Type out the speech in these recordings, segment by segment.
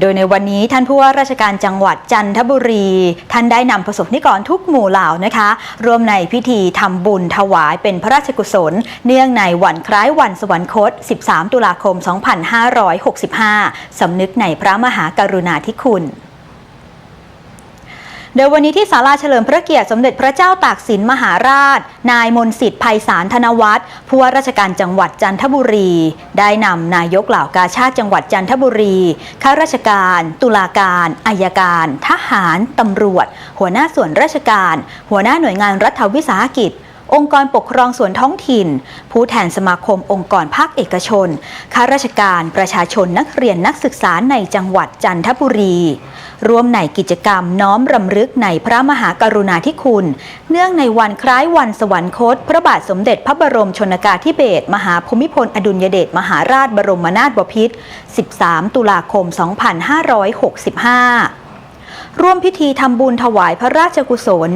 โดยในวันนี้ท่านผู้ว่าราชการจังหวัดจันทบุรี ท่านได้นำประสบนิกรทุกหมู่เหล่านะคะ ร่วมในพิธีทำบุญถวายเป็นพระราชกุศล เนื่องในวันคล้ายวันสวรรคต 13 ตุลาคม 2565 สำนึกในพระมหากรุณาธิคุณ โดยวันนี้ที่ศาลาเฉลิมพระเกียรติสมเด็จพระเจ้าตากสินมหาราช นายมนสิทธิ์ภัยสารธนวัฒน์ผู้ว่าราชการจังหวัดจันทบุรี ได้นำนายกเหล่ากาชาติจังหวัดจันทบุรี ข้าราชการ ตุลาการอายการ ทหารตำรวจ หัวหน้าส่วนราชการ หัวหน้าหน่วยงานรัฐวิสาหกิจองค์กรปกครองส่วนท้องถิ่น ผู้แทนสมาคมองค์กรภาคเอกชน ข้าราชการ ประชาชนนักเรียนนักศึกษาในจังหวัดจันทบุรี ร่วมในกิจกรรมน้อมรำลึกในพระมหากรุณาธิคุณ เนื่องในวันคล้ายวันสวรรคต พระบาทสมเด็จพระบรมชนกาธิเบศรมหาภูมิพลอดุลยเดชมหาราชบรมนาถบพิตร 13 ตุลาคม 2565ร่วมพิธีทำบุญถวายพระราชกุศล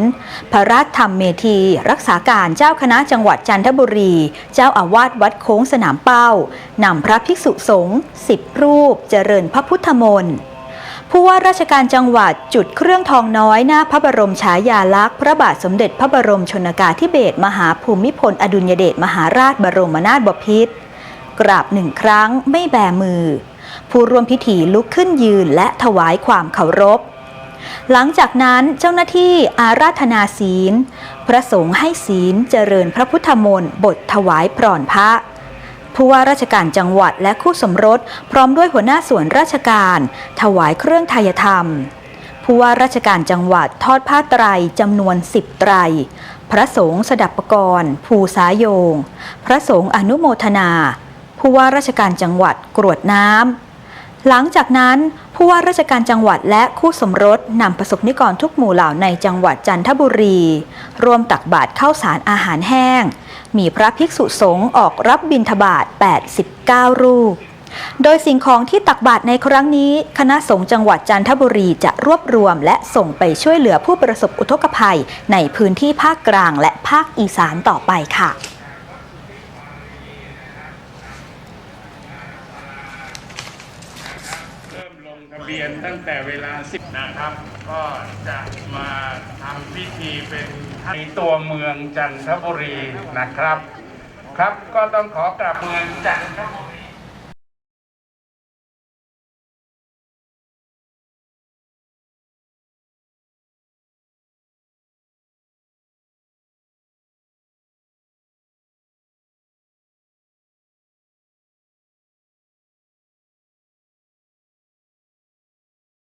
พระราชธรรมเมธี รักษาการเจ้าคณะจังหวัดจันทบุรี เจ้าอาวาสวัดโค้งสนามเป้า นำพระภิกษุสงฆ์สิบรูปเจริญพระพุทธมนต์ ผู้ว่าราชการจังหวัดจุดเครื่องทองน้อยหน้าพระบรมฉายาลักษณ์พระบาทสมเด็จพระบรมชนกาธิเบศรมหาภูมิพล อดุลยเดชมหาราชบรมนาถบพิตรกราบหนึ่งครั้งไม่แบมือ ผู้ร่วมพิธีลุกขึ้นยืนและถวายความเคารพ หลังจากนั้นเจ้าหน้าที่อาราธนาศีล พระสงฆ์ให้ศีลเจริญพระพุทธมนต์บทถวายพรอนพระ ผู้ว่าราชการจังหวัดและคู่สมรส พร้อมด้วยหัวหน้าส่วนราชการ ถวายเครื่องไทยธรรม ผู้ว่าราชการจังหวัดทอดผ้าไตรจำนวนสิบไตร พระสงฆ์สดับปกรณ์ภูสายโยง พระสงฆ์อนุโมทนา ผู้ว่าราชการจังหวัดกรวดน้ำ หลังจากนั้นผู้ว่าราชการจังหวัดและคู่สมรสนำประสบนิกรทุกหมู่เหล่าในจังหวัดจันทบุรี ร่วมตักบาตรข้าวสารอาหารแห้ง มีพระภิกษุสงฆ์ออกรับบิณฑบาต 89 รูป โดยสิ่งของที่ตักบาตรในครั้งนี้ คณะสงฆ์จังหวัดจันทบุรีจะรวบรวมและส่งไปช่วยเหลือผู้ประสบอุทกภัยในพื้นที่ภาคกลางและภาคอีสานต่อไปค่ะ เริ่มลง ทะเบียนตั้งแต่เวลา 10นะครับ ก็จะมาทำพิธีเป็นในตัวเมืองจันทบุรีนะครับ ครับก็ต้องขอกลับเมืองจันทบุรี